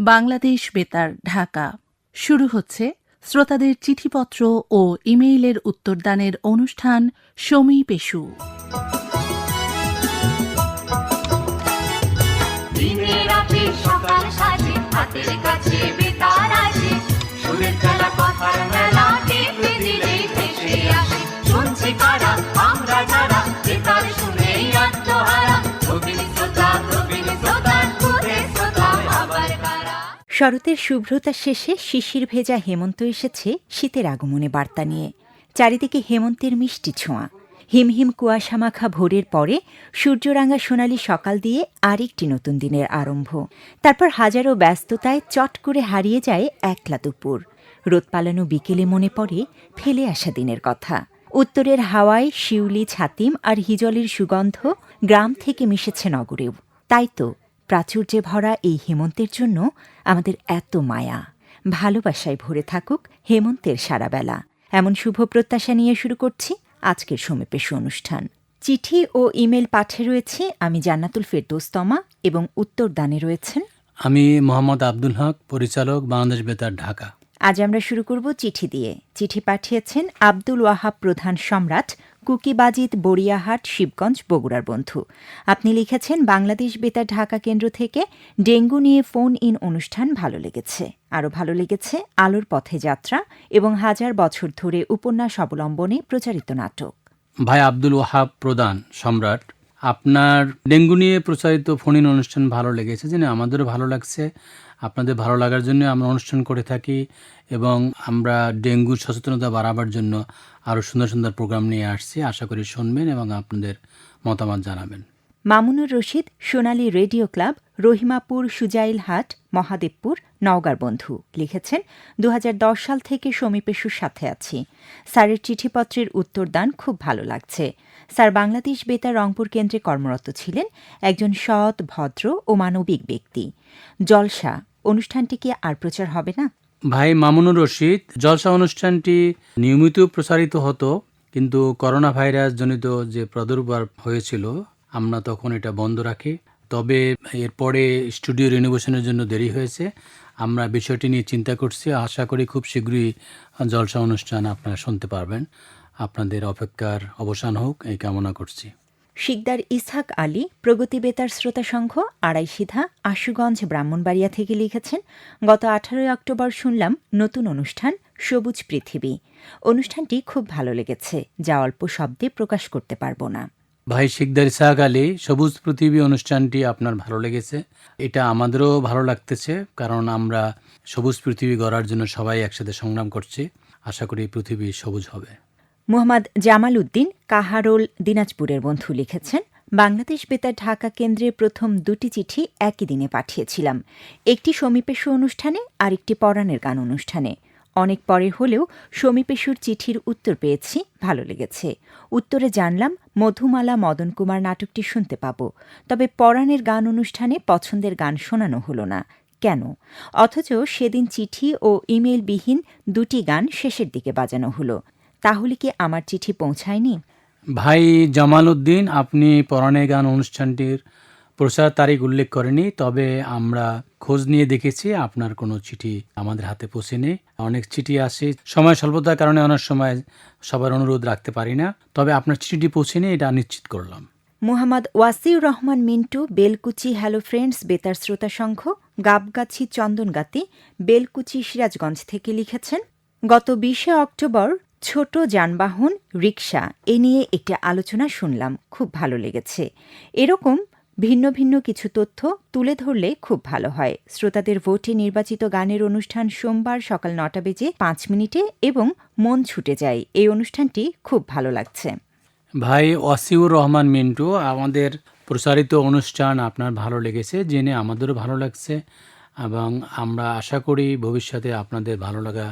বাংলাদেশ বেতার, ঢাকা। শুরু হচ্ছে শ্রোতাদের চিঠিপত্র ও ইমেইলের উত্তরদানের অনুষ্ঠান সমী পেশু। সকাল হাতের কাছে বেতার শরতের শুভ্রতা শেষে শিশির ভেজা হেমন্ত এসেছে শীতের আগমনে বার্তা নিয়ে। চারিদিকে হেমন্তের মিষ্টি ছোঁয়া। হিমহিম কুয়াশা মাখা ভোরের পরে সূর্যরাঙা সোনালি সকাল দিয়ে আরেকটি নতুন দিনের আরম্ভ। তারপর হাজারো ব্যস্ততায় চট করে হারিয়ে যায় একলা দুপুর। রোদ পালানো বিকেলে মনে পড়ে ফেলে আসা দিনের কথা। উত্তরের হাওয়ায় শিউলি, ছাতিম আর হিজলের সুগন্ধ গ্রাম থেকে মিশেছে নগরেও। তাই তো প্রাচুর্যে ভরা এই হেমন্তের জন্য আমাদের এত মায়া। ভালোবাসায় ভরে থাকুক হেমন্তের সারাবেলা এমন শুভ প্রত্যাশা নিয়ে শুরু করছি আজকের সমেপেশ অনুষ্ঠান। চিঠি ও ইমেল পাঠে রয়েছে আমি জান্নাতুল ফেরদৌস্তমা এবং উত্তরদানে রয়েছেন আমি মোহাম্মদ আব্দুল হক পরিচালক বাংলাদেশ বেতার ঢাকা। আজ আমরা শুরু করব চিঠি দিয়ে। চিঠি পাঠিয়েছেন আব্দুল ওয়াহাব প্রধান সম্রাট কুকিবাজিত বড়িয়াহাট, শিবগঞ্জ, বগুড়ার বন্ধু। আপনি লিখেছেন, বাংলাদেশ বেতার ঢাকা কেন্দ্র থেকে ডেঙ্গু নিয়ে ফোন ইন অনুষ্ঠান ভালো লেগেছে। আরও ভালো লেগেছে, আলোর পথে যাত্রা এবং হাজার বছর ধরে উপন্যাস অবলম্বনে প্রচারিত নাটক। ভাই আব্দুল ওয়াহাব প্রধান, সম্রাট, আপনার ডেঙ্গু নিয়ে প্রচারিত ফোনিন অনুষ্ঠান ভালো লেগেছে, জেনে আমাদেরও ভালো লাগছে। আপনাদের ভালো লাগার জন্য আমরা অনুষ্ঠান করে থাকি এবং আমরা ডেঙ্গু সচেতনতা বাড়াবার জন্য আরও সুন্দর সুন্দর প্রোগ্রাম নিয়ে আসছি। আশা করি শুনবেন এবং আপনাদের মতামত জানাবেন। মামুনুর রশিদ, সোনালী রেডিও ক্লাব, রহিমাপুর সুজাইলহাট মহাদেবপুর, নওগাঁর বন্ধু। লিখেছেন দু হাজার দশ সাল থেকে সমীপেশুর সাথে আছি। স্যারের চিঠিপত্রের উত্তরদান খুব ভালো লাগছে। স্যার বাংলাদেশ বেতার রংপুর কেন্দ্রে কর্মরত ছিলেন একজন সৎ, ভদ্র ও মানবিক ব্যক্তি। জলসা অনুষ্ঠানটি কি আর প্রচার হবে না? ভাই মামুনুর রশিদ, জলসা অনুষ্ঠানটি নিয়মিত প্রসারিত হতো, কিন্তু করোনা ভাইরাস জনিত যে প্রাদুর্ভাব হয়েছিল, আমরা তখন এটা বন্ধ রাখি। তবে এরপরে স্টুডিও রিনোভেশনের জন্য দেরি হয়েছে। আমরা বিষয়টি নিয়ে চিন্তা করছি। আশা করি খুব শীঘ্রই জলসা অনুষ্ঠান আপনারা শুনতে পারবেন। আপনাদের অপেক্ষার অবসান হোক, এই কামনা করছি। শিকদার ইসহাক আলী প্রগতি বেতার শ্রোতা সংঘ আড়াইসিধা আশুগঞ্জ, ব্রাহ্মণবাড়িয়া থেকে লিখেছেন, গত আঠারোই অক্টোবর শুনলাম, নতুন অনুষ্ঠান, সবুজ পৃথিবী। অনুষ্ঠানটি খুব ভালো লেগেছে, যা অল্প শব্দে প্রকাশ করতে পারব না। ভাই শিকদার ইসাহাক আলী, সবুজ পৃথিবী অনুষ্ঠানটি আপনার ভালো লেগেছে? এটা আমাদেরও ভালো লাগতেছে, কারণ আমরা সবুজ পৃথিবী গড়ার জন্য সবাই একসাথে সংগ্রাম করছি। আশা করি পৃথিবী সবুজ হবে। মোহাম্মদ জামাল উদ্দিন কাহারোল, দিনাজপুরের বন্ধু লিখেছেন, বাংলাদেশ বেতার ঢাকা কেন্দ্রে প্রথম দুটি চিঠি একই দিনে পাঠিয়েছিলাম। একটি সমীপেশ অনুষ্ঠানে আর একটি পরাণের গান অনুষ্ঠানে। অনেক পরে হলেও সমীপেশুর চিঠির উত্তর পেয়েছি, ভালো লেগেছে। উত্তরে জানলাম, মধুমালা মদন কুমার নাটকটি শুনতে পাব। তবে পরাণের গান অনুষ্ঠানে পছন্দের গান শোনানো হলো না। কেন? অথচ সেদিন চিঠি ও ইমেলবিহীন দুটি গান শেষের দিকে বাজানো হলো। তাহলে কি আমার চিঠি পৌঁছায়নি? ভাই জামাল উদ্দিন আপনি পরাণে গান অনুষ্ঠানটির প্রচার তারিখ উল্লেখ করেনি তবে আমরা খোঁজ নিয়ে দেখেছি আপনার কোনো চিঠি আমাদের হাতে পৌঁছেনি। অনেক চিঠি আসে সময় স্বল্পতার কারণে অনেক সময় সবার অনুরোধ রাখতে পারি না তবে আপনার চিঠিটি পৌঁছেনি এটা নিশ্চিত করলাম। মুহাম্মদ ওয়াসিউর রহমান মিন্টু বেলকুচি হ্যালো ফ্রেন্ডস বেতার শ্রোতা সংঘ গাবগাছি চন্দনগাতি বেলকুচি সিরাজগঞ্জ থেকে লিখেছেন গত বিশে অক্টোবর ছোট যানবাহন রিক্সা এ নিয়ে একটি আলোচনা শুনলাম, খুব ভালো লেগেছে। এরকম ভিন্ন ভিন্ন কিছু তথ্য তুলে ধরলে খুব ভালো হয়। শ্রোতাদের ভোটে নির্বাচিত গানের অনুষ্ঠান সোমবার সকাল নটা বেজে পাঁচ মিনিটে এবং মন ছুটে যায়। এই অনুষ্ঠানটি খুব ভালো লাগছে। ভাই ওয়াসিউর রহমান মিন্টু, আমাদের প্রচারিত অনুষ্ঠান আপনার ভালো লেগেছে, জেনে আমাদেরও ভালো লাগছে এবং আমরা আশা করি ভবিষ্যতে আপনাদের ভালো লাগা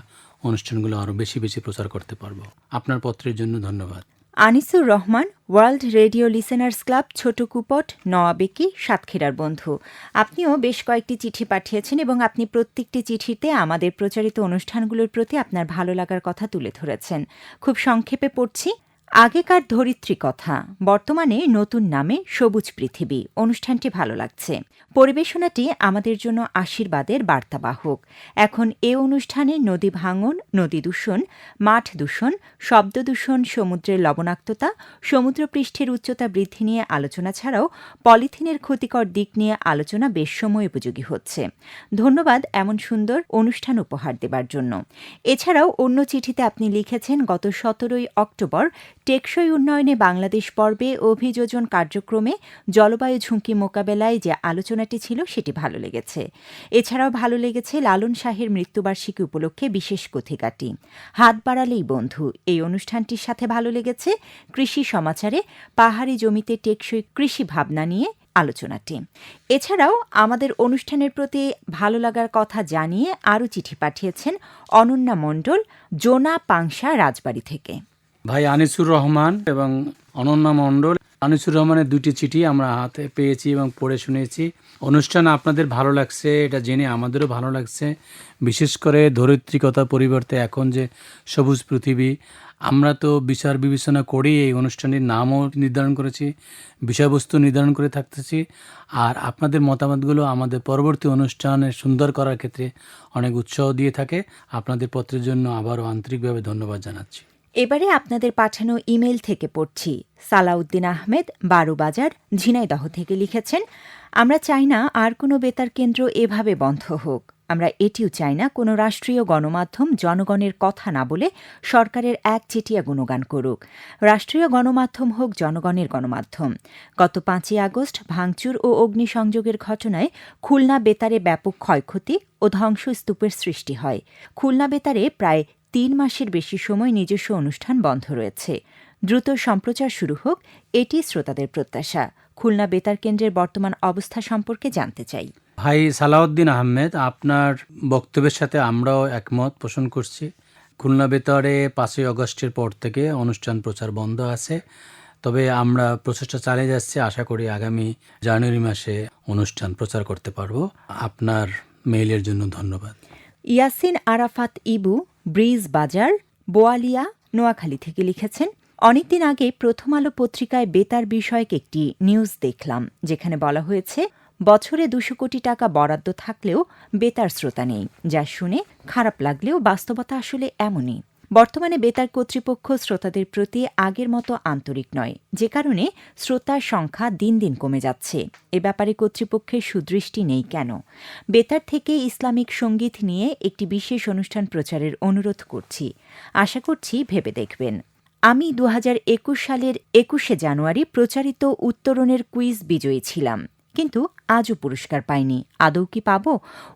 অনুষ্ঠানগুলো আরও বেশি বেশি প্রচার করতে পারব। আপনার পত্রের জন্য ধন্যবাদ। Anisur Rahman, world radio listeners club ছোট কুপট নওয়াবেকি সাতক্ষীরার বন্ধু। আপনিও বেশ কয়েকটি চিঠি পাঠিয়েছেন এবং আপনি প্রত্যেকটি চিঠিতে আমাদের প্রচারিত অনুষ্ঠানগুলোর প্রতি আপনার ভালো লাগার কথা তুলে ধরেছেন। খুব সংক্ষেপে পড়ছি আগেকার ধরিত্রী কথা। বর্তমানে নতুন নামে সবুজ পৃথিবী। অনুষ্ঠানটি ভালো লাগছে। পরিবেশনাটি আমাদের জন্য আশীর্বাদের বার্তাবাহক। এখন এ অনুষ্ঠানে নদী ভাঙন, নদী দূষণ, মাঠ দূষণ, শব্দ দূষণ, সমুদ্রের লবণাক্ততা, সমুদ্রপৃষ্ঠের উচ্চতা বৃদ্ধি নিয়ে আলোচনা ছাড়াও পলিথিনের ক্ষতিকর দিক নিয়ে আলোচনা বেশ সময় উপযোগী হচ্ছে। ধন্যবাদ এমন সুন্দর অনুষ্ঠান উপহার দেবার জন্য। এছাড়াও অন্য চিঠিতে আপনি লিখেছেন, গত সতেরোই অক্টোবর টেকসই উন্নয়নে বাংলাদেশ পর্বে অভিযোজন কার্যক্রমে জলবায়ু ঝুঁকি মোকাবেলায় যে আলোচনাটি ছিল, সেটি ভালো লেগেছে। এছাড়াও ভালো লেগেছে লালন শাহের মৃত্যুবার্ষিকী উপলক্ষে বিশেষ কথিকাটি। হাত বাড়ালেই বন্ধু, এই অনুষ্ঠানটির সাথে ভালো লেগেছে কৃষি সমাচারে পাহাড়ি জমিতে টেকসই কৃষি ভাবনা নিয়ে আলোচনাটি। এছাড়াও আমাদের অনুষ্ঠানের প্রতি ভালো লাগার কথা জানিয়ে আরও চিঠি পাঠিয়েছেন অনন্যা মণ্ডল, জোনা পাংশা রাজবাড়ি থেকে। ভাই আনিসুর রহমান এবং অনন্যা মণ্ডল। আনিসুর রহমানের দুটি চিঠি আমরা হাতে পেয়েছি এবং পড়ে শুনেছি। অনুষ্ঠান আপনাদের ভালো লাগছে, এটা জেনে আমাদেরও ভালো লাগছে। বিশেষ করে ধরিত্রিকতার পরিবর্তে এখন যে সবুজ পৃথিবী, আমরা তো বিচার বিবেচনা করেই এই অনুষ্ঠানের নামও নির্ধারণ করেছি, বিষয়বস্তু নির্ধারণ করে থাকতেছি। আর আপনাদের মতামতগুলো আমাদের পরবর্তী অনুষ্ঠানে সুন্দর করার ক্ষেত্রে অনেক উৎসাহ দিয়ে থাকে। আপনাদের পত্রের জন্য আবারও আন্তরিকভাবে ধন্যবাদ জানাচ্ছি। এবারে আপনাদের পাঠানো ইমেল থেকে পড়ছি। সালাউদ্দিন আহমেদ, বারোবাজার, ঝিনাইদহ থেকে লিখেছেন, আমরা চাই না আর কোনো বেতার কেন্দ্র এভাবে বন্ধ হোক। আমরা এটিও চাই না কোনো রাষ্ট্রীয় গণমাধ্যম জনগণের কথা না বলে সরকারের একচেটিয়া গুণগান করুক। রাষ্ট্রীয় গণমাধ্যম হোক জনগণের গণমাধ্যম। গত পাঁচই আগস্ট ভাঙচুর ও অগ্নিসংযোগের ঘটনায় খুলনা বেতারে ব্যাপক ক্ষয়ক্ষতি ও ধ্বংসস্তূপের সৃষ্টি হয়। খুলনা বেতারে প্রায় তিন মাসের বেশি সময় নিজস্ব অনুষ্ঠান বন্ধ রয়েছে। দ্রুত সম্প্রচার শুরু হোক এটি শ্রোতাদের প্রত্যাশা। খুলনা বেতার কেন্দ্রের বর্তমান অবস্থা সম্পর্কে জানতে চাই। ভাই সালাউদ্দিন আহমেদ আপনার বক্তব্যের সাথে আমরাও একমত পোষণ করছি। খুলনা বেতারে পাঁচই আগস্টের পর থেকে অনুষ্ঠান প্রচার বন্ধ আছে। তবে আমরা প্রচেষ্টা চালিয়ে যাচ্ছি আশা করি আগামী জানুয়ারি মাসে অনুষ্ঠান প্রচার করতে পারব। আপনার মেইলের জন্য ধন্যবাদ। ইয়াসিন আরাফাত ইবু ব্রিজ বাজার, বোয়ালিয়া, নোয়াখালী থেকে লিখেছেন, অনেকদিন আগে প্রথম আলো পত্রিকায় বেতার বিষয়ক একটি নিউজ দেখলাম, যেখানে বলা হয়েছে, বছরে দুশো কোটি টাকা বরাদ্দ থাকলেও বেতার শ্রোতা নেই, যা শুনে খারাপ লাগলেও বাস্তবতা আসলে এমনই। বর্তমানে বেতার কর্তৃপক্ষ শ্রোতাদের প্রতি আগের মতো আন্তরিক নয়। যে কারণে শ্রোতার সংখ্যা দিন দিন কমে যাচ্ছে। এ ব্যাপারে কর্তৃপক্ষের সুদৃষ্টি নেই কেন? বেতার থেকে ইসলামিক সংগীত নিয়ে একটি বিশেষ অনুষ্ঠান প্রচারের অনুরোধ করছি। আশা করছি ভেবে দেখবেন। আমি দু হাজার একুশ সালের একুশে জানুয়ারি প্রচারিত উত্তরণের কুইজ বিজয়ী ছিলাম। কিন্তু আজও পুরস্কার পায়নি। আদৌ কি পাব?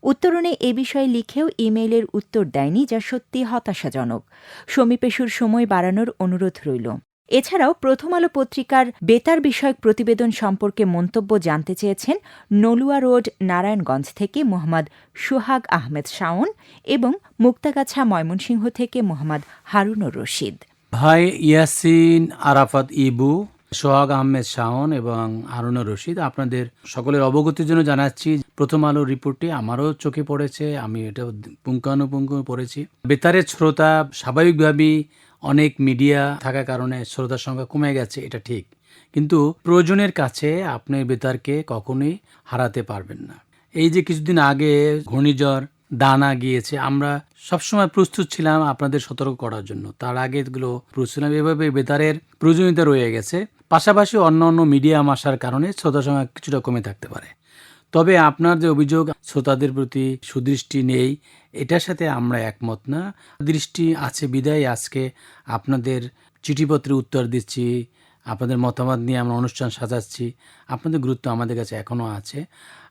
উত্তরণে এ বিষয়ে লিখেও ইমেইলের উত্তর দেয়নি, যা সত্যি হতাশাজনক। সমীপেশুর সময় বাড়ানোর অনুরোধ রইল। এছাড়াও প্রথম আলো পত্রিকার বেতার বিষয়ক প্রতিবেদন সম্পর্কে মন্তব্য জানতে চেয়েছেন নলুয়া রোড, নারায়ণগঞ্জ থেকে মোহাম্মদ সুহাগ আহমেদ শাওন এবং মুক্তাগাছা ময়মনসিংহ থেকে মোহাম্মদ হারুনুর রশিদ। ভাই ইয়াসিন আরাফাত ইবু সোহাগ আহমেদ শাওন এবং হারুনুর রশিদ, আপনাদের সকলের অবগতির জন্য জানাচ্ছি, প্রথম আলো রিপোর্টটি আমারও চোখে পড়েছে, আমি এটা পুঙ্খানুপুঙ্খ পড়েছি। বেতারের শ্রোতা স্বাভাবিকভাবেই অনেক মিডিয়া থাকার কারণে শ্রোতার সংখ্যা কমে গেছে, এটা ঠিক। কিন্তু প্রয়োজনের কাছে আপনি বেতারকে কখনোই হারাতে পারবেন না। এই যে কিছুদিন আগে ঘূর্ণিঝড় দানা গিয়েছে, আমরা সবসময় প্রস্তুত ছিলাম আপনাদের সতর্ক করার জন্য। তার আগে এগুলো প্রস্তুত ছিলাম, এভাবে বেতারের প্রয়োজনীয়তা রয়ে গেছে। পাশাপাশি অন্য অন্য মিডিয়াম আসার কারণে শ্রোতা সংখ্যা কিছুটা কমে থাকতে পারে। তবে আপনার যে অভিযোগ, শ্রোতাদের প্রতি সুদৃষ্টি নেই, এটার সাথে আমরা একমত না। দৃষ্টি আছে বিদায়, আজকে আপনাদের চিঠিপত্রে উত্তর দিচ্ছি, আপনাদের মতামত নিয়ে আমরা অনুষ্ঠান সাজাচ্ছি, আপনাদের গুরুত্ব আমাদের কাছে এখনও আছে।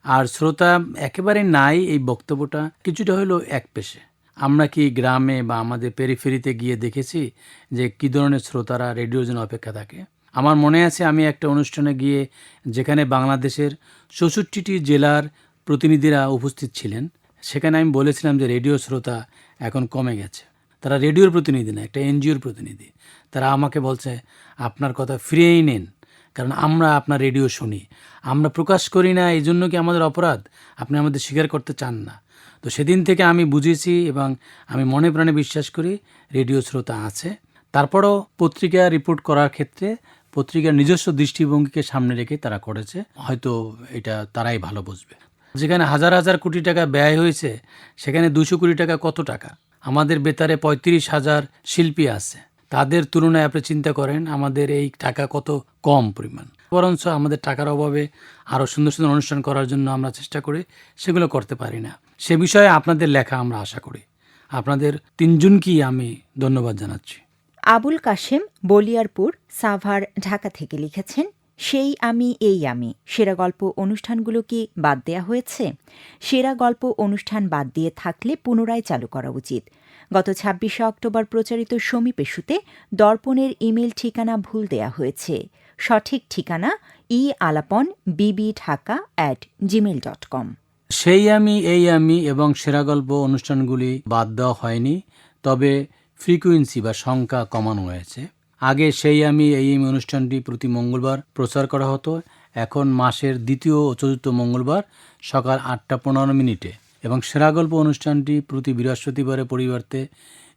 আর শ্রোতা একেবারে নাই এই বক্তব্যটা, কিছুটা হলেও এক পেশে। আমরা কি গ্রামে বা আমাদের পেরিফেরিতে গিয়ে দেখেছি যে কী ধরনের শ্রোতারা রেডিওর জন্য অপেক্ষা থাকে? আমার মনে আছে আমি একটা অনুষ্ঠানে গিয়ে যেখানে বাংলাদেশের চৌষট্টিটি জেলার প্রতিনিধিরা উপস্থিত ছিলেন, সেখানে আমি বলেছিলাম যে রেডিও শ্রোতা এখন কমে গেছে। তারা রেডিওর প্রতিনিধি না, একটা এনজিওর প্রতিনিধি। তারা আমাকে বলছে, আপনার কথা ফিরিয়েই নেন, কারণ আমরা আপনার রেডিও শুনি। আমরা প্রকাশ করি না, এই জন্য কি আমাদের অপরাধ? আপনি আমাদের স্বীকার করতে চান না। তো সেদিন থেকে আমি বুঝেছি এবং আমি মনে প্রাণে বিশ্বাস করি রেডিও শ্রোতা আছে। তারপরও পত্রিকা রিপোর্ট করার ক্ষেত্রে পত্রিকার নিজস্ব দৃষ্টিভঙ্গিকে সামনে রেখে তারা করেছে। হয়তো এটা তারাই ভালো বুঝবে। যেখানে হাজার হাজার কোটি টাকা ব্যয় হয়েছে, সেখানে দুশো কোটি টাকা কত টাকা? আমাদের বেতারে পঁয়ত্রিশ হাজার শিল্পী আছে। তাদের তুলনায় আপনি চিন্তা করেন, আমাদের এই টাকা কত কম পরিমাণ। বরঞ্চ আমাদের টাকার অভাবে আরও সুন্দর সুন্দর অনুষ্ঠান করার জন্য আমরা চেষ্টা করি, সেগুলো করতে পারি না। সে বিষয়ে আপনাদের লেখা আমরা আশা করি। আপনাদের তিনজনকেই আমি ধন্যবাদ জানাচ্ছি। আবুল কাশেম, বলিয়ারপুর, সাভার, ঢাকা থেকে লিখেছেন, সেই আমি, এই আমি। সেরা গল্প অনুষ্ঠানগুলো কি বাদ দেয়া হয়েছে? সেরা গল্প অনুষ্ঠান বাদ দিয়ে থাকলে পুনরায় চালু করা উচিত। গত ছাব্বিশে অক্টোবর প্রচারিত সমীপেশুতে দর্পণের ইমেল ঠিকানা ভুল দেয়া হয়েছে। সঠিক ঠিকানা e Alapon B B Dhaka at Gmail dot com সেই আমি, এই আমি এবং সেরা গল্প অনুষ্ঠানগুলি বাদ দেওয়া হয়নি। তবে ফ্রিকুয়েন্সি বা সংখ্যা কমানো হয়েছে। আগে সেই আমি এই অনুষ্ঠানটি প্রতি মঙ্গলবার প্রচার করা হতো। এখন মাসের দ্বিতীয় ও চতুর্থ মঙ্গলবার সকাল আটটা পনেরো মিনিটে এবং সেরা গল্প অনুষ্ঠানটি প্রতি বৃহস্পতিবারের পরিবর্তে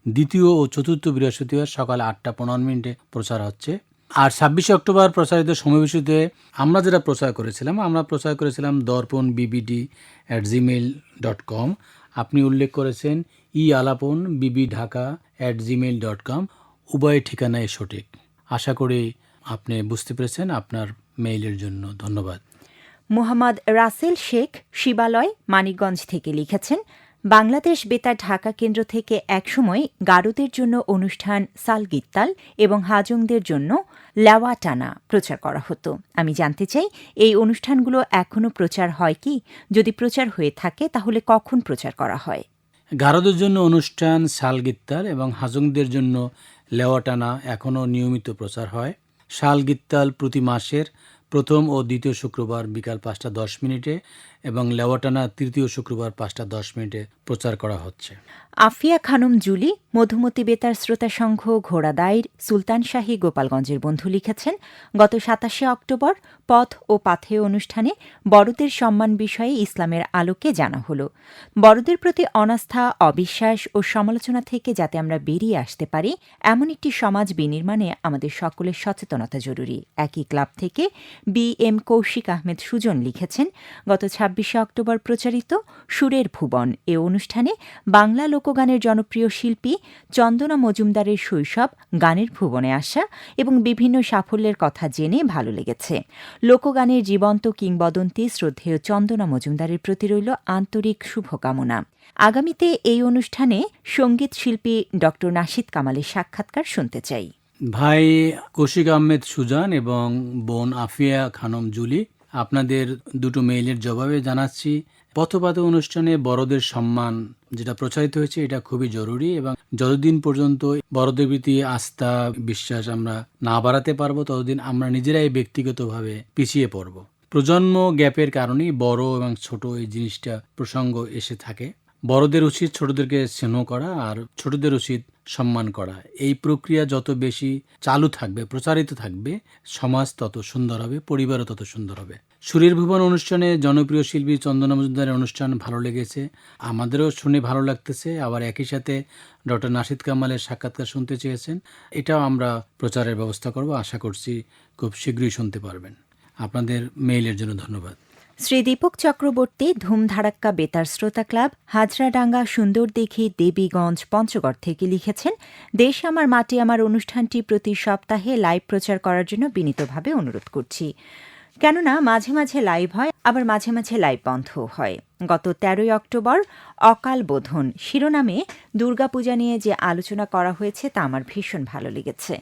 দ্বিতীয় ও চতুর্থ বৃহস্পতিবার সকাল আটটা পনেরো মিনিটে প্রচার হচ্ছে। আর ছাব্বিশে অক্টোবর প্রচারিত সমাবেশিতে আমরা যেটা প্রচার করেছিলাম, আমরা প্রচার করেছিলাম Darpan B B D at Gmail dot com আপনি উল্লেখ করেছেন e Alapon B B Dhaka at Gmail dot com উভয় ঠিকানায় সঠিক। আশা করি আপনি বুঝতে পেরেছেন আপনার মেইলের জন্য ধন্যবাদ। মোহাম্মদ রাসেল শেখ শিবালয়, মানিকগঞ্জ থেকে লিখেছেন, বাংলাদেশ বেতার ঢাকা কেন্দ্র থেকে একসময় গারুদের জন্য অনুষ্ঠান সালগিত্তাল এবং হাজংদের জন্য লেওয়াটানা প্রচার করা হতো। আমি জানতে চাই, এই অনুষ্ঠানগুলো এখনও প্রচার হয় কি? যদি প্রচার হয়ে থাকে, তাহলে কখন প্রচার করা হয়? গারদের জন্য অনুষ্ঠান শালগিত্তাল এবং হাজংদের জন্য লেওয়াটানা এখনও নিয়মিত প্রচার হয়। শালগিত্তাল প্রতি মাসের প্রথম ও দ্বিতীয় শুক্রবার বিকাল পাঁচটা দশ মিনিটে এবং লেওয়াটানা তৃতীয় শুক্রবার পাঁচটা দশ মিনিটে প্রচার করা হচ্ছে। আফিয়া খানম জুলি, মধুমতি বেতার শ্রোতা সংঘ ঘোড়াদাইর সুলতান শাহী, গোপালগঞ্জের বন্ধু লিখেছেন, গত সাতাশে অক্টোবর পথ ও পাথেয় অনুষ্ঠানে বড়দের সম্মান বিষয়ে ইসলামের আলোকে জানা হল। বড়দের প্রতি অনাস্থা, অবিশ্বাস ও সমালোচনা থেকে যাতে আমরা বেরিয়ে আসতে পারি, এমন একটি সমাজ বিনির্মাণে আমাদের সকলের সচেতনতা জরুরি। একই ক্লাব থেকে বি এম কৌশিক আহমেদ সুজন লিখেছেন, গত ছাব্বিশে অক্টোবর প্রচারিত সুরের ভুবন। এ অনুষ্ঠানে বাংলা লোকগানের জনপ্রিয় শিল্পী চন্দনা মজুমদারের শৈশব, গানের ভুবনে আসা এবং বিভিন্ন সাফল্যের কথা জেনে ভালো লেগেছে। লোকগানের জীবন্ত কিংবদন্তি শ্রদ্ধেয় চন্দনা মজুমদারের প্রতি রইল আন্তরিক শুভকামনা। আগামীতে এই অনুষ্ঠানে সংগীত শিল্পী ড নাশিদ কামালের সাক্ষাৎকার শুনতে চাই। ভাই কৌশিক আহমেদ সুজান এবং বোন আফিয়া খানম জুলি আপনাদের দুটো মেইলের জবাবে জানাচ্ছি। পথপাত অনুষ্ঠানে বড়দের সম্মান যেটা প্রচারিত হয়েছে, এটা খুবই জরুরি এবং যতদিন পর্যন্ত বড়দের প্রতি আস্থা, বিশ্বাস আমরা না বাড়াতে পারব, ততদিন আমরা নিজেরাই ব্যক্তিগতভাবে পিছিয়ে পড়ব। প্রজন্ম গ্যাপের কারণেই বড় এবং ছোট এই জিনিসটা প্রসঙ্গ এসে থাকে। বড়দের উচিত ছোটদেরকে স্নেহ করা আর ছোটদের উচিত সম্মান করা। এই প্রক্রিয়া যত বেশি চালু থাকবে, প্রচারিত থাকবে, সমাজ তত সুন্দর হবে, পরিবারও তত সুন্দর হবে। সুরের ভুবন অনুষ্ঠানে জনপ্রিয় শিল্পী চন্দনা মজুমদারের অনুষ্ঠান ভালো লেগেছে। আমাদেরও শুনে ভালো লাগতেছে। আবার একই সাথে ডক্টর নাসিদ কামালের সাক্ষাৎকার শুনতে চেয়েছেন। এটাও আমরা প্রচারের ব্যবস্থা করব। আশা করছি খুব শীঘ্রই শুনতে পারবেন। আপনাদের মেইলের জন্য ধন্যবাদ। শ্রী দীপক চক্রবর্তী ধুমধারাক্কা বেতার শ্রোতা ক্লাব, হাজরাডাঙ্গা সুন্দর দেখে দেবীগঞ্জ পঞ্চগড় থেকে লিখেছেন, দেশ আমার, মাটি আমার অনুষ্ঠানটি প্রতি সপ্তাহে লাইভ প্রচার করার জন্য বিনীতভাবে অনুরোধ করছি। কেননা মাঝে মাঝে লাইভ হয়, আবার মাঝে মাঝে লাইভ বন্ধ হয়। গত তেরোই অক্টোবর অকাল বোধন শিরোনামে দুর্গাপূজা নিয়ে যে আলোচনা করা হয়েছে তা আমার ভীষণ ভালো লেগেছে।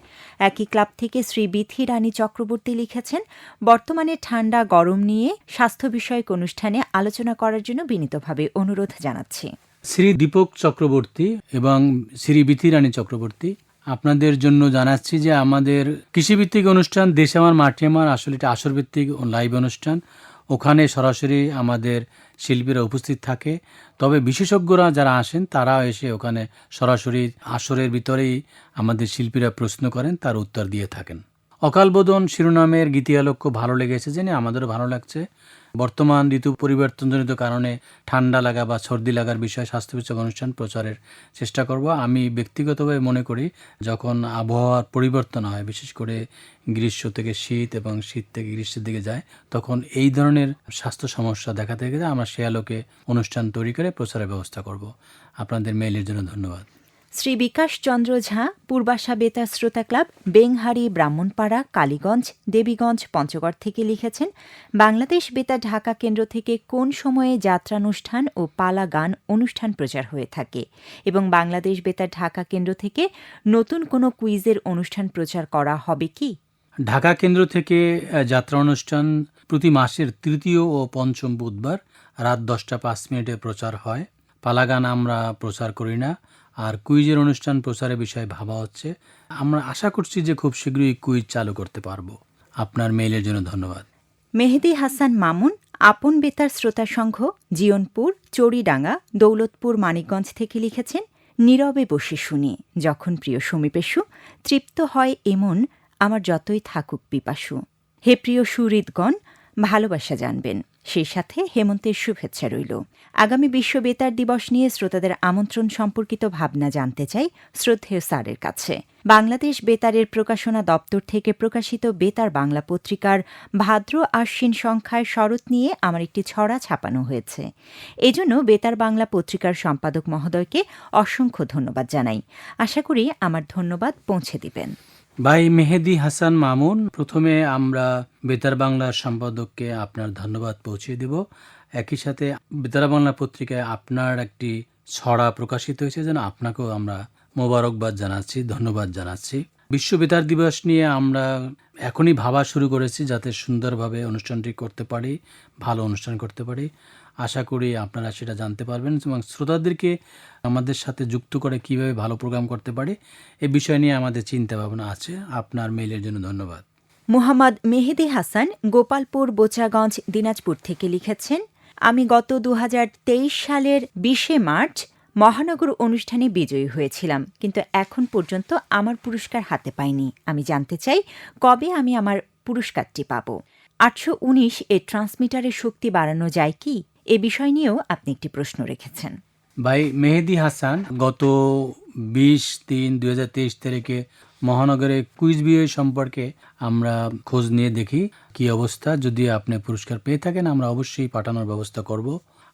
একই ক্লাব থেকে শ্রী বিথি রানী চক্রবর্তী লিখেছেন, বর্তমানে ঠান্ডা, গরম নিয়ে স্বাস্থ্য বিষয়ক অনুষ্ঠানে আলোচনা করার জন্য বিনীতভাবে অনুরোধ জানাচ্ছি। শ্রী দীপক চক্রবর্তী এবং শ্রী বিথি রানী চক্রবর্তী আপনাদের জন্য জানাচ্ছি যে আমাদের কৃষিভিত্তিক অনুষ্ঠান দেশে আমার মাঠে আমার আসলে এটা আসর ভিত্তিক লাইভ অনুষ্ঠান। ওখানে সরাসরি আমাদের শিল্পীরা উপস্থিত থাকে। তবে বিশেষজ্ঞরা যারা আসেন তারা এসে ওখানে সরাসরি আসরের ভিতরেই আমাদের শিল্পীরা প্রশ্ন করেন, তার উত্তর দিয়ে থাকেন। অকালবোধন শিরোনামের গীতিয়ালোক খুব ভালো লেগেছে জেনে, আমাদেরও ভালো লাগছে। বর্তমান ঋতু পরিবর্তনজনিত কারণে ঠান্ডা লাগা বা সর্দি লাগার বিষয়ে স্বাস্থ্য বিষয়ক অনুষ্ঠান প্রচারের চেষ্টা করব। আমি ব্যক্তিগতভাবে মনে করি, যখন আবহাওয়ার পরিবর্তন হয়, বিশেষ করে গ্রীষ্ম থেকে শীত এবং শীত থেকে গ্রীষ্মের দিকে যায়, তখন এই ধরনের স্বাস্থ্য সমস্যা দেখা থেকে আমরা সে আলোকে অনুষ্ঠান তৈরি করে প্রচারের ব্যবস্থা করব। আপনাদের মেইলের জন্য ধন্যবাদ। শ্রী বিকাশ চন্দ্র ঝা, পূর্বাশা বেতার শ্রোতা ক্লাব, বেংহারি, ব্রাহ্মণপাড়া, কালীগঞ্জ, দেবীগঞ্জ, পঞ্চগড় থেকে লিখেছেন, বাংলাদেশ বেতার ঢাকা কেন্দ্র থেকে কোন সময়ে যাত্রানুষ্ঠান ও পালা গান অনুষ্ঠান প্রচার হয়ে থাকে? এবং বাংলাদেশ বেতার ঢাকা কেন্দ্র থেকে নতুন কোনো কুইজের অনুষ্ঠান প্রচার করা হবে কি? ঢাকা কেন্দ্র থেকে যাত্রা অনুষ্ঠান প্রতি মাসের তৃতীয় ও পঞ্চম বুধবার রাত দশটা পাঁচ মিনিটে প্রচার হয়। পালাগান আমরা প্রচার করি না। আর কুইজের অনুষ্ঠান প্রচারের বিষয়ে ভাবা হচ্ছে। আমরা আশা করছি যে খুব শীঘ্রই কুইজ চালু করতে পারব। আপনার মেইলের জন্য ধন্যবাদ। মেহেদি হাসান মামুন, আপন বেতার শ্রোতা সংঘ, জিয়নপুর, চড়িডাঙ্গা, দৌলতপুর, মানিকগঞ্জ থেকে লিখেছেন, নীরবে বসে শুনি, যখন প্রিয় সমীপেশু তৃপ্ত হয় এমন আমার যতই থাকুক পিপাসু। হে প্রিয় সুহৃদগণ, ভালোবাসা জানবেন। সেই সাথে হেমন্তের শুভেচ্ছা রইল। আগামী বিশ্ব বেতার দিবস নিয়ে শ্রোতাদের আমন্ত্রণ সম্পর্কিত ভাবনা জানতে চাই শ্রদ্ধেয় স্যারের কাছে। বাংলাদেশ বেতারের প্রকাশনা দপ্তর থেকে প্রকাশিত বেতার বাংলা পত্রিকার ভাদ্র আশ্বিন সংখ্যায় শরৎ নিয়ে আমার একটি ছড়া ছাপানো হয়েছে। এজন্য বেতার বাংলা পত্রিকার সম্পাদক মহোদয়কে অসংখ্য ধন্যবাদ জানাই। আশা করি আমার ধন্যবাদ পৌঁছে দিবেন। ভাই মেহেদি হাসান মামুন, প্রথমে আমরা বেতার বাংলার সম্পাদককে আপনার ধন্যবাদ পৌঁছে দেব। একই সাথে বেতার বাংলা পত্রিকায় আপনার একটি ছড়া প্রকাশিত হয়েছে যেন আপনাকেও আমরা মোবারকবাদ জানাচ্ছি, ধন্যবাদ জানাচ্ছি। বিশ্ব বেতার দিবস নিয়ে আমরা এখনই ভাবা শুরু করেছি যাতে সুন্দরভাবে অনুষ্ঠানটি করতে পারি, ভালো অনুষ্ঠান করতে পারি। আশা করি আপনারা সেটা জানতে পারবেন এবং শ্রোতাদেরকে আমাদের সাথে যুক্ত করে কীভাবে ভালো প্রোগ্রাম করতে পারে, এ বিষয় নিয়ে আমাদের চিন্তা ভাবনা আছে। আপনার মেইলের জন্য ধন্যবাদ। মোহাম্মদ মেহেদি হাসান, গোপালপুর, বোচাগঞ্জ, দিনাজপুর থেকে লিখেছেন, আমি গত দু হাজার তেইশ সালের বিশে মার্চ মহানগর অনুষ্ঠানে বিজয়ী হয়েছিলাম, কিন্তু এখন পর্যন্ত আমার পুরস্কার হাতে পাইনি। আমি জানতে চাই, কবে আমি আমার পুরস্কারটি পাব? আটশো উনিশ এর ট্রান্সমিটারের শক্তি বাড়ানো যায় কি? এ বিষয় নিয়েও আপনি একটি প্রশ্ন রেখেছেন। ভাই, মেহেদি হাসান গত বিশ তিন দুই হাজার তেইশ তারিখে মহানগরে কুইজ বিয়ে সম্পর্কে আমরা খোঁজ নিয়ে দেখি কি অবস্থা। যদি আপনি পুরস্কার পেয়ে থাকেন, আমরা অবশ্যই পাঠানোর ব্যবস্থা করব।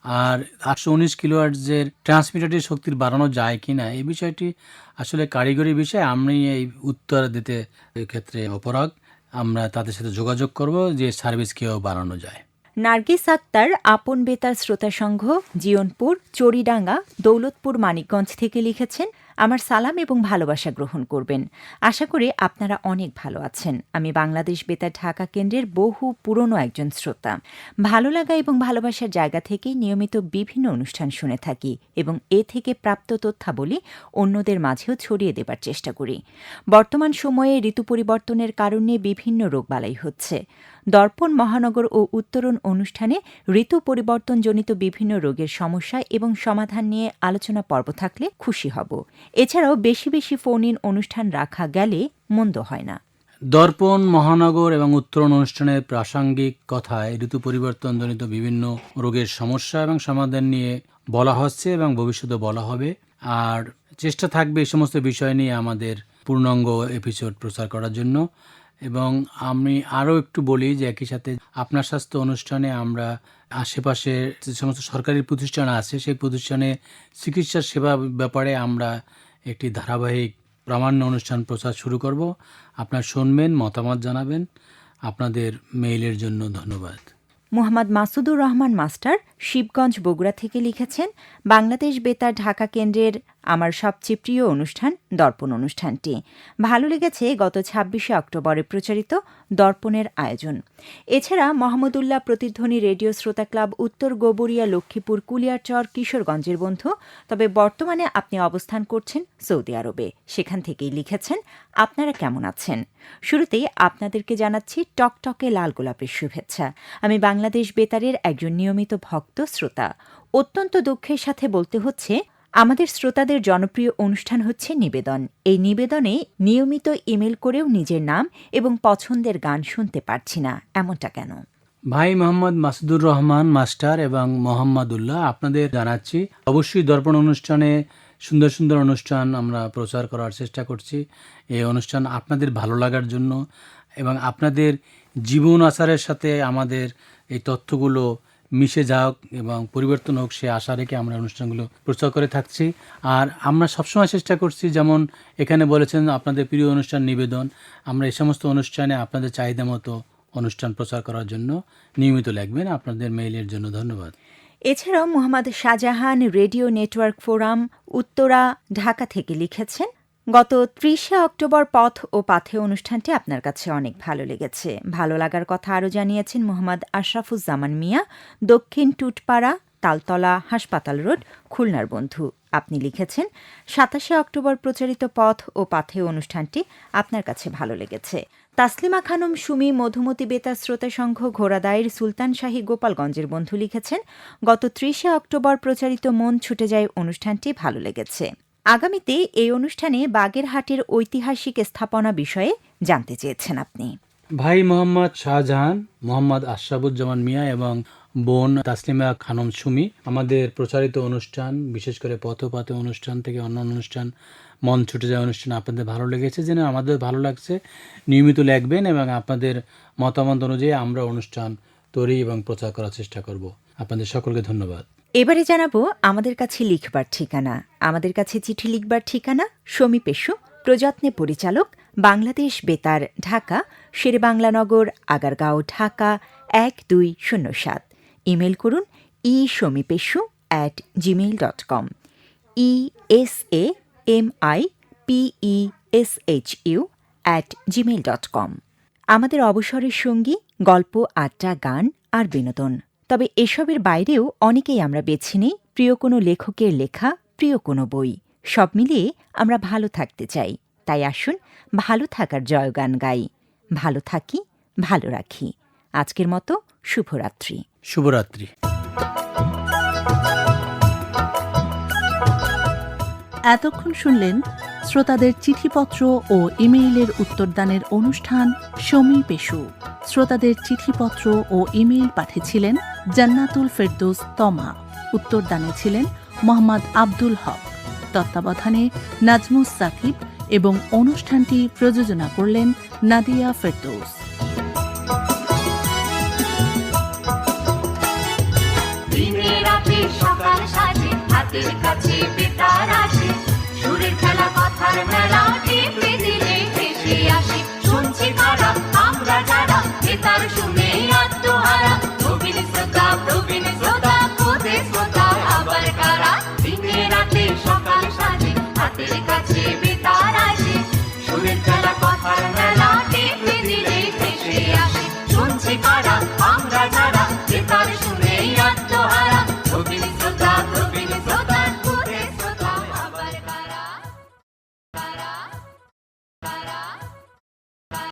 আর আটশো উনিশ কিলোয়ার্টসের ট্রান্সমিটারের শক্তির বাড়ানো যায় কি না এই বিষয়টি আসলে কারিগরি বিষয়, আমি এই উত্তর দিতে ক্ষেত্রে অপরাগ। আমরা তাদের সাথে যোগাযোগ করব যে সার্ভিস কীভাবে বাড়ানো যায়। নার্গিস আক্তার, আপন বেতার শ্রোতা সংঘ, জিয়নপুর, চড়িডাঙ্গা, দৌলতপুর, মানিকগঞ্জ থেকে লিখেছেন, আমার সালাম এবং ভালোবাসা গ্রহণ করবেন। আশা করি আপনারা অনেক ভালো আছেন। আমি বাংলাদেশ বেতার ঢাকা কেন্দ্রের বহু পুরনো একজন শ্রোতা। ভালো লাগা এবং ভালোবাসার জায়গা থেকেই নিয়মিত বিভিন্ন অনুষ্ঠান শুনে থাকি এবং এ থেকে প্রাপ্ত তথ্যাবলী অন্যদের মাঝেও ছড়িয়ে দেবার চেষ্টা করি। বর্তমান সময়ে ঋতু পরিবর্তনের কারণে বিভিন্ন রোগবালাই হচ্ছে। দর্পণ মহানগর ও উত্তরণ অনুষ্ঠানে ঋতু পরিবর্তনজনিত বিভিন্ন রোগের সমস্যা এবং সমাধান নিয়ে আলোচনা পর্ব থাকলে খুশি হব। এছাড়াও বেশি বেশি ফোন ইন অনুষ্ঠান রাখা গেলে মন্দ হয় না। দর্পণ মহানগর এবং উত্তরণ অনুষ্ঠানের প্রাসঙ্গিক কথায় ঋতু পরিবর্তনজনিত বিভিন্ন রোগের সমস্যা এবং সমাধান নিয়ে বলা হচ্ছে এবং ভবিষ্যতে বলা হবে। আর চেষ্টা থাকবে এই সমস্ত বিষয় নিয়ে আমাদের পূর্ণাঙ্গ এপিসোড প্রচার করার জন্য। এবং আমি আরও একটু বলি যে একই সাথে আপনার স্বাস্থ্য অনুষ্ঠানে আমরা আশেপাশে যে সমস্ত সরকারি প্রতিষ্ঠান আছে, সেই প্রতিষ্ঠানে চিকিৎসা সেবা ব্যাপারে আমরা একটি ধারাবাহিক প্রামাণ্য অনুষ্ঠান প্রচার শুরু করব। আপনার শুনবেন, মতামত জানাবেন। আপনাদের মেইলের জন্য ধন্যবাদ। মুহাম্মদ মাসুদুর রহমান মাস্টার শিবগঞ্জ বগুড়া থেকে লিখেছেন, বাংলাদেশ বেতার ঢাকা কেন্দ্রের আমার সবচেয়ে প্রিয় অনুষ্ঠান দর্পণ অনুষ্ঠানটি। ভালো লেগেছে গত ছাব্বিশে অক্টোবরে প্রচারিত দর্পণের আয়োজন। এছাড়া মোহাম্মদুল্লাহ প্রতিধ্বনি রেডিও শ্রোতা ক্লাব উত্তর গোবরিয়া লক্ষ্মীপুর কুলিয়ারচর কিশোরগঞ্জের বন্ধু। তবে বর্তমানে আপনি অবস্থান করছেন সৌদি আরবে। সেখান থেকেই লিখেছেন, আপনারা কেমন আছেন? শুরুতেই আপনাদেরকে জানাচ্ছি টকটকে লাল গোলাপের শুভেচ্ছা। আমি বাংলাদেশ বেতারের একজন নিয়মিত ভক্ত শ্রোতা। অত্যন্ত দুঃখের সাথে বলতে হচ্ছে আমাদের শ্রোতাদের জনপ্রিয় অনুষ্ঠান হচ্ছে নিবেদন। এই নিবেদনে নিয়মিত ইমেল করেও নিজের নাম এবং পছন্দের গান শুনতে পারছি না। এমনটা কেন? ভাই মোহাম্মদ মাসুদুর রহমান, মাস্টার এবং মোহাম্মদুল্লাহ, আপনাদের জানাচ্ছি, অবশ্যই দর্পণ অনুষ্ঠানে সুন্দর সুন্দর অনুষ্ঠান আমরা প্রচার করার চেষ্টা করছি। এই অনুষ্ঠান আপনাদের ভালো লাগার জন্য এবং আপনাদের জীবন আচারের সাথে আমাদের এই তথ্যগুলো মিশে যাক এবং পরিবর্তন হোক, সে আশা রেখে আমরা অনুষ্ঠানগুলো প্রচার করে থাকছি। আর আমরা সবসময় চেষ্টা করছি, যেমন এখানে বলেছেন আপনাদের প্রিয় অনুষ্ঠান নিবেদন, আমরা এই সমস্ত অনুষ্ঠানে আপনাদের চাহিদা মতো অনুষ্ঠান প্রচার করার জন্য নিয়মিত লাগবেন। আপনাদের মেইলের জন্য ধন্যবাদ। এছাড়াও Mohammad Shahjahan radio network forum Uttara, Dhaka থেকে লিখেছেন গত ত্রিশে অক্টোবর পথ ও পাথে অনুষ্ঠানটি আপনার কাছে অনেক ভালো লেগেছে। ভালো লাগার কথা আরও জানিয়েছেন মোহাম্মদ আশরাফুজ্জামান মিয়া, দক্ষিণ টুটপাড়া, তালতলা হাসপাতাল রোড, খুলনার বন্ধু। আপনি লিখেছেন, সাতাশে অক্টোবর প্রচারিত পথ ও পাথে অনুষ্ঠানটি আপনার কাছে ভালো লেগেছে। তাসলিমা খানম, সুমি, মধুমতি বেতার শ্রোতা সংঘ ঘোড়াদায়ের সুলতান শাহী, গোপালগঞ্জের বন্ধু লিখেছেন, গত ত্রিশে অক্টোবর প্রচারিত মন ছুটে যায় অনুষ্ঠানটি ভালো লেগেছে। আগামীতে এই অনুষ্ঠানে বাগেরহাটের ঐতিহাসিক স্থাপনা বিষয়ে জানতে চেয়েছেন আপনি। ভাই মোহাম্মদ শাহজাহান, মোহাম্মদ আশরাফুজ্জামান মিয়া এবং বোন তাসলিমা খানম সুমি আমাদের প্রচারিত অনুষ্ঠান, বিশেষ করে পথপাতে অনুষ্ঠান থেকে অন্য অনুষ্ঠান, মন ছুটে যাওয়া অনুষ্ঠান আপনাদের ভালো লেগেছে যেন আমাদের ভালো লাগছে। নিয়মিত লিখবেন এবং আপনাদের মতামত অনুযায়ী আমরা অনুষ্ঠান তৈরি এবং প্রচার করার চেষ্টা করব। আপনাদের সকলকে ধন্যবাদ। এবারে জানাব আমাদের কাছে লিখবার ঠিকানা। আমাদের কাছে চিঠি লিখবার ঠিকানা সমী পেশু প্রযত্নে পরিচালক, বাংলাদেশ বেতার, ঢাকা, শেরেবাংলানগর, আগারগাঁও, ঢাকা, এক দুই শূন্য সাত। ইমেল করুন ই সমী পেশু at Gmail dot com E S A M I P E S H U at Gmail dot com আমাদের অবসরের সঙ্গী, গল্প, আড্ডা, গান আর বিনোদন। তবে এসবের বাইরেও অনেকেই আমরা বেছে নিই প্রিয় কোনো লেখকের লেখা প্রিয় কোনো বই। সব মিলিয়ে আমরা ভালো থাকতে চাই। তাই আসুন ভালো থাকার জয়গান গাই। ভালো থাকি ভালো রাখি। আজকের মতো শুভরাত্রি। শুভরাত্রি। এতক্ষণ শুনলেন শ্রোতাদের চিঠিপত্র ও ইমেইলের উত্তরদানের অনুষ্ঠান সমী পেশু। শ্রোতাদের চিঠিপত্র ও ইমেইল পাঠিয়েছিলেন জান্নাতুল ফেরদৌস তমা। উত্তরদানে ছিলেন মোহাম্মদ আব্দুল হক। তত্ত্বাবধানে নাজমুস সাকিব এবং অনুষ্ঠানটি প্রযোজনা করলেন নাদিয়া ফেরদৌস। কথার মেলা টিপে দিলে হেসে আসি। শুনছি তারা আমরা যারা, বেতার শুনে আত্মহারা। প্রবীণ শ্রোতা প্রবীণ শ্রোতা কোদে শ্রোতা, আবার কারা? দিনে রাতে সকাল সাজে, হাতের কাছে